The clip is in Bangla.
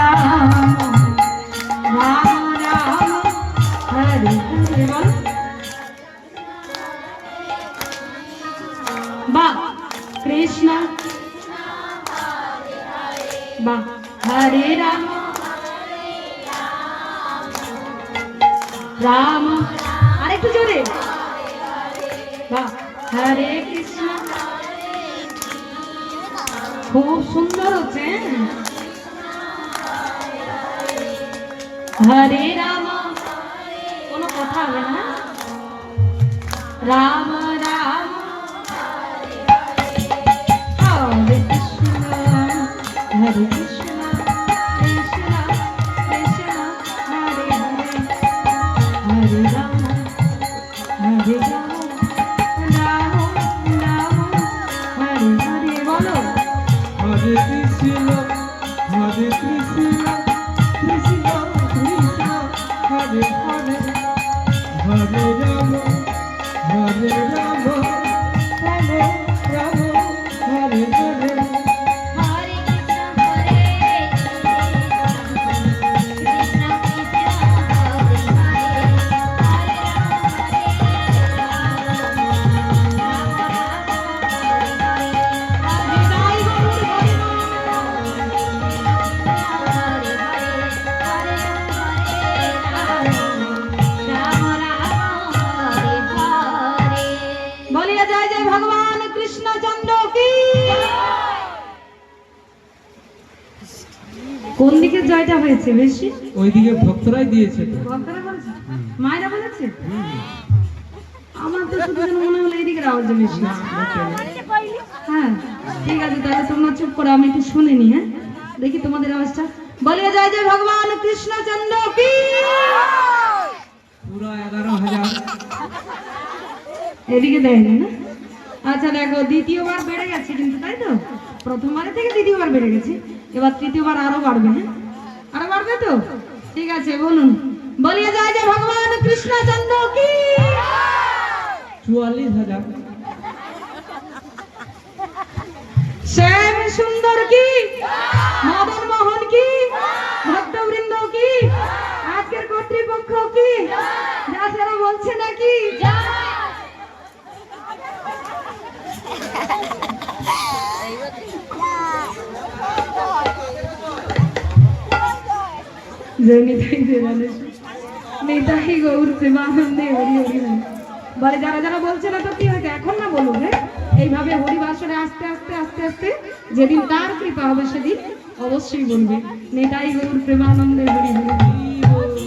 রাম রাম রাম হরে হরে বল বা কৃষ্ণ। বা হরে রাম। রাম। আরেকটু জোরে। বা হরে কৃষ্ণ। খুব সুন্দর হচ্ছে হরে রাম। কোনো কথা হবে না? রাম রাম। হরে কৃষ্ণ হরে কৃষ্ণ কৃষ্ণ কৃষ্ণ, হরে হরে। হরে রাম হরে রাম জয় জয় ভগবান কৃষ্ণচন্দ্র কি? কোন দিকে জয়টা হয়েছে বেশি? ওইদিকে ভক্তরাই দিয়েছে তো। ভক্তরা বলেছে? মায়েরা বলেছে? আমার তো শুধু যেন মনে হলো এইদিকে আওয়াজটা বেশি হ্যাঁ ঠিক আছে তাহলে তোমরা চুপ করো আমি একটু শুনে নি হ্যাঁ দেখি তোমাদের আওয়াজটা বলিয়া জয় জয় ভগবান কৃষ্ণচন্দ্র কি পুরো এগারো হাজার এদিকে দেয়নি না? আচ্ছা দেখো দ্বিতীয়বার বেড়ে গেছে কিন্তু তাই তো? প্রথমবারের থেকে দ্বিতীয়বার বেড়ে গেছে। এবার তৃতীয়বার আরও বাড়বে হ্যাঁ? আরও বাড়বে তো? ঠিক আছে বলুন। বলিয়ে যায় যে ভগবান কৃষ্ণচন্দ্র কি? চুয়াল্লিশ হাজার। শ্যাম সুন্দর কি? মদন মোহন কি? ভক্তবৃন্দ কি? আজকের কর্তৃপক্ষ কি? যা সারা বলছে নাকি? গৌর প্রেমানন্দে বলে যারা যারা বলছে তো এখন না হ্যাঁ? এইভাবে আস্তে আস্তে আস্তে আস্তে যেদিন তার কৃপা হবে সেদিন অবশ্যই বলবে নেতাই গৌর প্রেমানন্দে হরি হরি।